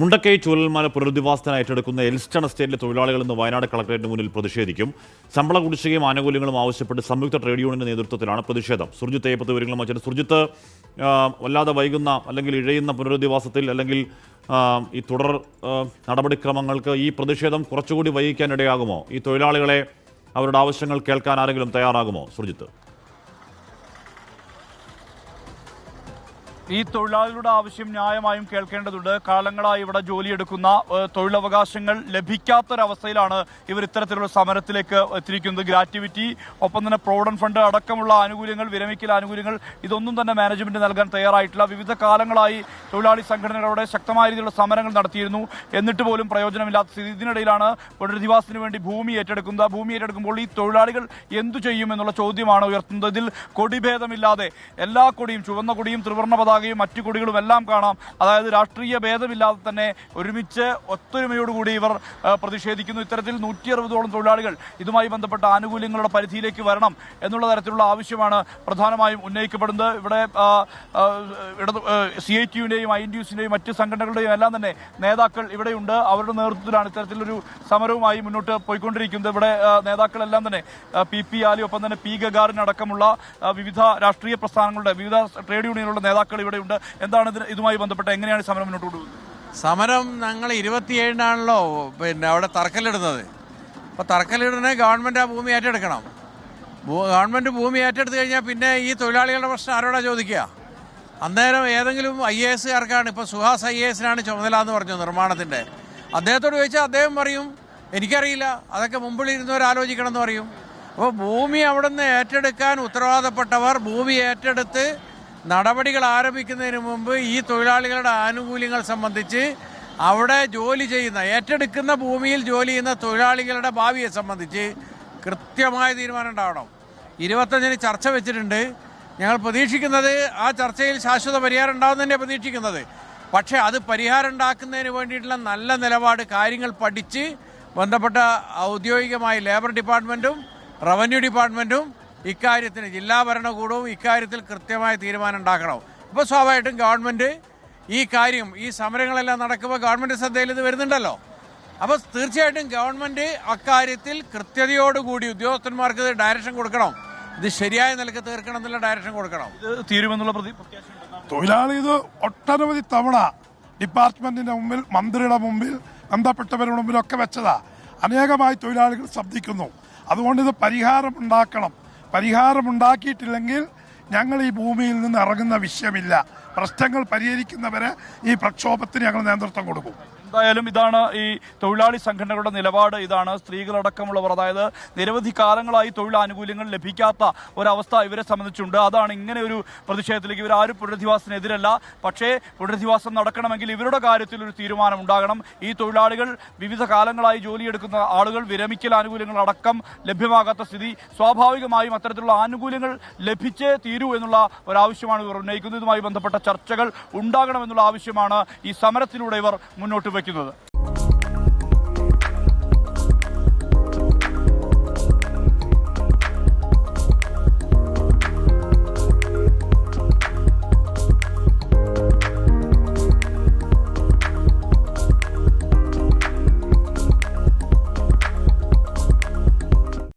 മുണ്ടക്കൈ ചൂരൽമല പുനരധിവാസത്തിന് ഏറ്റെടുക്കുന്ന എൽസ്റ്റൺ എസ്റ്റേറ്റിലെ തൊഴിലാളികൾ ഇന്ന് വയനാട് കളക്ടറേറ്റിന് മുന്നിൽ പ്രതിഷേധിക്കും. ശമ്പള കുടിശ്ശികയും ആനുകൂല്യങ്ങളും ആവശ്യപ്പെട്ട് സംയുക്ത ട്രേഡ് യൂണിയന്റെ നേതൃത്വത്തിലാണ് പ്രതിഷേധം. സുർജിത്ത് ഏപ്പത്ത് വിവരങ്ങളും വെച്ചിട്ട് സുർജിത്ത് വല്ലാതെ വൈകുന്ന അല്ലെങ്കിൽ ഇഴയുന്ന പുനരധിവാസത്തിൽ അല്ലെങ്കിൽ ഈ തുടർ നടപടിക്രമങ്ങൾക്ക് ഈ പ്രതിഷേധം കുറച്ചുകൂടി വൈകിക്കാനിടയാകുമോ ഈ തൊഴിലാളികളെ അവരുടെ ആവശ്യങ്ങൾ കേൾക്കാൻ ആരെങ്കിലും തയ്യാറാകുമോ? സുർജിത്ത്. ഈ തൊഴിലാളികളുടെ ആവശ്യം ന്യായമായും കേൾക്കേണ്ടതുണ്ട്. കാലങ്ങളായി ഇവിടെ ജോലിയെടുക്കുന്ന തൊഴിലവകാശങ്ങൾ ലഭിക്കാത്തൊരവസ്ഥയിലാണ് ഇവർ ഇത്തരത്തിലുള്ള സമരത്തിലേക്ക് എത്തിയിരിക്കുന്നത്. ഗ്രാറ്റുവിറ്റി ഒപ്പം തന്നെ പ്രോവിഡന്റ് ഫണ്ട് അടക്കമുള്ള ആനുകൂല്യങ്ങൾ വിരമിക്കൽ ആനുകൂല്യങ്ങൾ ഇതൊന്നും തന്നെ മാനേജ്മെന്റ് നൽകാൻ തയ്യാറായിട്ടില്ല. വിവിധ കാലങ്ങളായി തൊഴിലാളി സംഘടനകളുടെ ശക്തമായ രീതിയിലുള്ള സമരങ്ങൾ നടത്തിയിരുന്നു. എന്നിട്ട് പോലും പ്രയോജനമില്ലാത്ത സ്ഥിതി. ഇതിനിടയിലാണ് പുനരധിവാസത്തിന് വേണ്ടി ഭൂമി ഏറ്റെടുക്കുന്നത്. ഭൂമി ഏറ്റെടുക്കുമ്പോൾ ഈ തൊഴിലാളികൾ എന്തു ചെയ്യും എന്നുള്ള ചോദ്യമാണ് ഉയർത്തുന്നത്. ഇതിൽ കൊടിഭേദമില്ലാതെ എല്ലാ കൊടിയും ചുവന്ന കൊടിയും ത്രിവർണ പതാകയും മറ്റു കൊടികളും എല്ലാം കാണാം. അതായത് രാഷ്ട്രീയ ഭേദമില്ലാതെ തന്നെ ഒരുമിച്ച് ഒത്തൊരുമയോടുകൂടി ഇവർ പ്രതിഷേധിക്കുന്നു. ഇത്തരത്തിൽ നൂറ്റി അറുപതോളം തൊഴിലാളികൾ ഇതുമായി ബന്ധപ്പെട്ട ആനുകൂല്യങ്ങളുടെ പരിധിയിലേക്ക് വരണം എന്നുള്ള തരത്തിലുള്ള ആവശ്യമാണ് പ്രധാനമായും ഉന്നയിക്കപ്പെടുന്നത്. ഇവിടെ സി ഐ ടിയുടെയും ഐ എൻ യുസിന്റെയും മറ്റ് സംഘടനകളുടെയും എല്ലാം തന്നെ നേതാക്കൾ ഇവിടെയുണ്ട്. അവരുടെ നേതൃത്വത്തിലാണ് ഇത്തരത്തിലൊരു സമരവുമായി മുന്നോട്ട് പോയിക്കൊണ്ടിരിക്കുന്നത്. ഇവിടെ നേതാക്കളെല്ലാം തന്നെ പി പി ആലി ഒപ്പം തന്നെ പി ഗഗാറിനടക്കമുള്ള വിവിധ രാഷ്ട്രീയ പ്രസ്ഥാനങ്ങളുടെ വിവിധ ട്രേഡ് യൂണിയനുകളുടെ നേതാക്കൾ ഇവിടെയുണ്ട്. എന്താണ് ഇതുമായി ബന്ധപ്പെട്ട് എങ്ങനെയാണ് സമരം മുന്നോട്ട് കൊണ്ടുപോകുന്നത്? സമരം ഞങ്ങൾ ഇരുപത്തിയേഴിനാണല്ലോ പിന്നെ അവിടെ തറക്കല്ലിടുന്നത്. അപ്പോൾ തറക്കല്ലിടുന്ന ഗവൺമെന്റ് ആ ഭൂമി ഏറ്റെടുക്കണം. ഗവൺമെന്റ് ഭൂമി ഏറ്റെടുത്ത് കഴിഞ്ഞാൽ പിന്നെ ഈ തൊഴിലാളികളുടെ പ്രശ്നം ആരോടാ ചോദിക്കുക? അന്നേരം ഏതെങ്കിലും ഐ എ എസുകാർക്കാണ് ഇപ്പോൾ സുഹാസ് ഐ എ എസിനാണ് ചുമതല എന്ന് പറഞ്ഞു നിർമ്മാണത്തിന്റെ അദ്ദേഹത്തോട് ചോദിച്ചാൽ അദ്ദേഹം പറയും എനിക്കറിയില്ല അതൊക്കെ മുമ്പിലിരുന്നവർ ആലോചിക്കണം എന്ന് പറയും. അപ്പോൾ ഭൂമി അവിടെ നിന്ന് ഏറ്റെടുക്കാൻ ഉത്തരവാദപ്പെട്ടവർ ഭൂമി ഏറ്റെടുത്ത് നടപടികൾ ആരംഭിക്കുന്നതിന് മുമ്പ് ഈ തൊഴിലാളികളുടെ ആനുകൂല്യങ്ങൾ സംബന്ധിച്ച് അവിടെ ജോലി ചെയ്യുന്ന ഏറ്റെടുക്കുന്ന ഭൂമിയിൽ ജോലി ചെയ്യുന്ന തൊഴിലാളികളുടെ ഭാവിയെ സംബന്ധിച്ച് കൃത്യമായ തീരുമാനം ഉണ്ടാവണം. ഇരുപത്തഞ്ചിന് ചർച്ച വെച്ചിട്ടുണ്ട്. ഞങ്ങൾ പ്രതീക്ഷിക്കുന്നത് ആ ചർച്ചയിൽ ശാശ്വത പരിഹാരം ഉണ്ടാവും തന്നെ പ്രതീക്ഷിക്കുന്നത്. പക്ഷേ അത് പരിഹാരം ഉണ്ടാക്കുന്നതിന് വേണ്ടിയിട്ടുള്ള നല്ല നിലപാട് കാര്യങ്ങൾ പഠിച്ച് ബന്ധപ്പെട്ട ഔദ്യോഗികമായി ലേബർ ഡിപ്പാർട്ട്മെന്റും റവന്യൂ ഡിപ്പാർട്ട്മെന്റും ഇക്കാര്യത്തിന് ജില്ലാ ഭരണകൂടവും ഇക്കാര്യത്തിൽ കൃത്യമായ തീരുമാനം ഉണ്ടാക്കണം. ഇപ്പോൾ സ്വാഭാവികമായിട്ടും ഗവൺമെന്റ് ഈ കാര്യം ഈ സമരങ്ങളെല്ലാം നടക്കുമ്പോൾ ഗവൺമെന്റ് ശ്രദ്ധയിൽ ഇത് വരുന്നുണ്ടല്ലോ. അപ്പോൾ തീർച്ചയായിട്ടും ഗവൺമെന്റ് അക്കാര്യത്തിൽ കൃത്യതയോടുകൂടി ഉദ്യോഗസ്ഥന്മാർക്ക് ഇത് ഡയറക്ഷൻ കൊടുക്കണം. ഇത് ശരിയായ നിലയ്ക്ക് തീർക്കണം എന്നുള്ള ഡയറക്ഷൻ കൊടുക്കണം. ഇത് തീരുമെന്നുള്ള. തൊഴിലാളി ഇത് ഒട്ടനവധി തവണ ഡിപ്പാർട്ട്മെന്റിന്റെ മുമ്പിൽ മന്ത്രിയുടെ മുമ്പിൽ ബന്ധപ്പെട്ടവരുടെ മുമ്പിലൊക്കെ വെച്ചതാ. അനേകമായി തൊഴിലാളികൾ ശബ്ദിക്കുന്നു അതുകൊണ്ട് ഇത് പരിഹാരം ഉണ്ടാക്കണം. പരിഹാരം ഉണ്ടാക്കിയിട്ടില്ലെങ്കിൽ ഞങ്ങൾ ഈ ഭൂമിയിൽ നിന്ന് ഇറങ്ങുന്ന വിഷയമില്ല. പ്രശ്നങ്ങൾ പരിഹരിക്കുന്നവരെ ഈ പ്രക്ഷോഭത്തിന് ഞങ്ങൾ നേതൃത്വം കൊടുക്കും. എന്തായാലും ഇതാണ് ഈ തൊഴിലാളി സംഘടനകളുടെ നിലപാട്. ഇതാണ് സ്ത്രീകളടക്കമുള്ളവർ. അതായത് നിരവധി കാലങ്ങളായി തൊഴിലാനുകൂല്യങ്ങൾ ലഭിക്കാത്ത ഒരവസ്ഥ ഇവരെ സംബന്ധിച്ചുണ്ട്. അതാണ് ഇങ്ങനെ ഒരു പ്രതിഷേധത്തിലേക്ക് ഇവർ ആരും പുനരധിവാസത്തിനെതിരല്ല. പക്ഷേ പുനരധിവാസം നടക്കണമെങ്കിൽ ഇവരുടെ കാര്യത്തിൽ ഒരു തീരുമാനം ഉണ്ടാകണം. ഈ തൊഴിലാളികൾ വിവിധ കാലങ്ങളായി ജോലിയെടുക്കുന്ന ആളുകൾ വിരമിക്കൽ ആനുകൂല്യങ്ങൾ അടക്കം ലഭ്യമാകാത്ത സ്ഥിതി സ്വാഭാവികമായും അത്തരത്തിലുള്ള ആനുകൂല്യങ്ങൾ ലഭിച്ചേ തീരൂ എന്നുള്ള ഒരാവശ്യമാണ് ഇവർ ഉന്നയിക്കുന്നത്. ഇതുമായി ബന്ധപ്പെട്ട ചർച്ചകൾ ഉണ്ടാകണമെന്നുള്ള ആവശ്യമാണ് ഈ സമരത്തിലൂടെ ഇവർ മുന്നോട്ട് വയ്ക്കുന്നത്